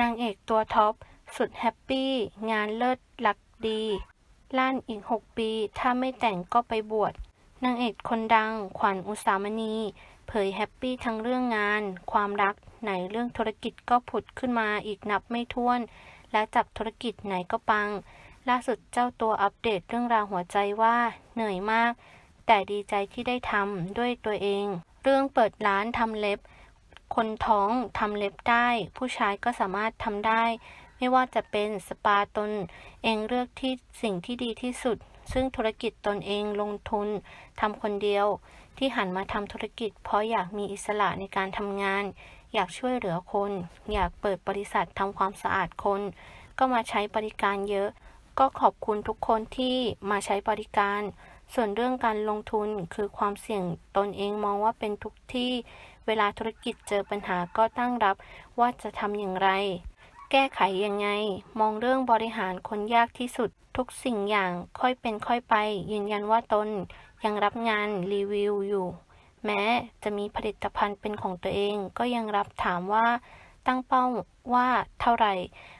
นางเอกตัวท็อป สุดแฮปปี้ งานเลิศลักดีลั่นอีก 6 ปี ถ้าไม่แต่งก็ไปบวชนางเอกคนดัง ขวัญอุสามณี เผยแฮปปี้ทั้งเรื่องงาน ความรักไหนเรื่องธุรกิจก็ผุดขึ้นมาอีกนับไม่ถ้วน และจับธุรกิจไหนก็ปัง ล่าสุดเจ้าตัวอัปเดตเรื่องราวหัวใจว่า เหนื่อยมาก แต่ดีใจที่ได้ทำด้วยตัวเอง เรื่องเปิดร้านทำเล็บ คนท้องทำเล็บได้ ผู้ชายก็สามารถทำได้ ไม่ว่าจะเป็นสปาตน เองเลือกที่สิ่งที่ดีที่สุด ซึ่งธุรกิจตนเองลงทุนทำคนเดียว ที่หันมาทำธุรกิจ เพราะอยากมีอิสระในการทำงาน อยากช่วยเหลือคน อยากเปิดบริษัททำความสะอาดคน ก็มาใช้บริการเยอะ ก็ขอบคุณทุกคนที่มาใช้บริการ ส่วนเรื่องการลงทุนคือความเสี่ยงตนเองมองว่าเป็นทุกที่ เวลาธุรกิจเจอปัญหาก็ตั้งรับว่าจะทำอย่างไร แก้ไขยังไง มองเรื่องบริหารคนยากที่สุด ทุกสิ่งอย่างค่อยเป็นค่อยไป ยืนยันว่าตนยังรับงานรีวิวอยู่ แม้จะมีผลิตภัณฑ์เป็นของตัวเองก็ยังรับถามว่า ตั้งเป้าว่าเท่าไหร่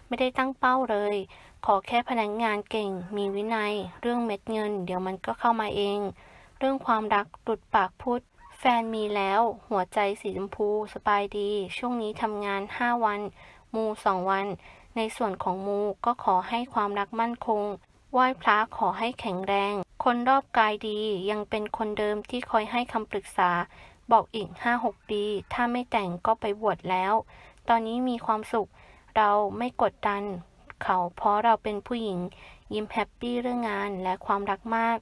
ไม่ได้ตั้งเป้าเลย ขอแค่พนักงานเก่ง มีวินัย เรื่องเม็ดเงิน เดี๋ยวมันก็เข้ามาเอง เรื่องความรักหลุดปากพูด แฟนมีแล้ว หัวใจสีชมพู สบายดี ช่วงนี้ทำงาน 5 วัน มูสองวัน ในส่วนของมูก็ขอให้ความรักมั่นคงไหว้พระขอให้แข็งแรง คนรอบกายดียังเป็นคนเดิมที่คอยให้คำปรึกษา บอกอีก 5-6 ปี ถ้าไม่แต่งก็ไปบวชแล้ว ตอนนี้มีความสุข เราไม่กดดัน เขาเพราะเราเป็นผู้หญิง ยิ้มแฮปปี้เรื่องงานและความรักมาก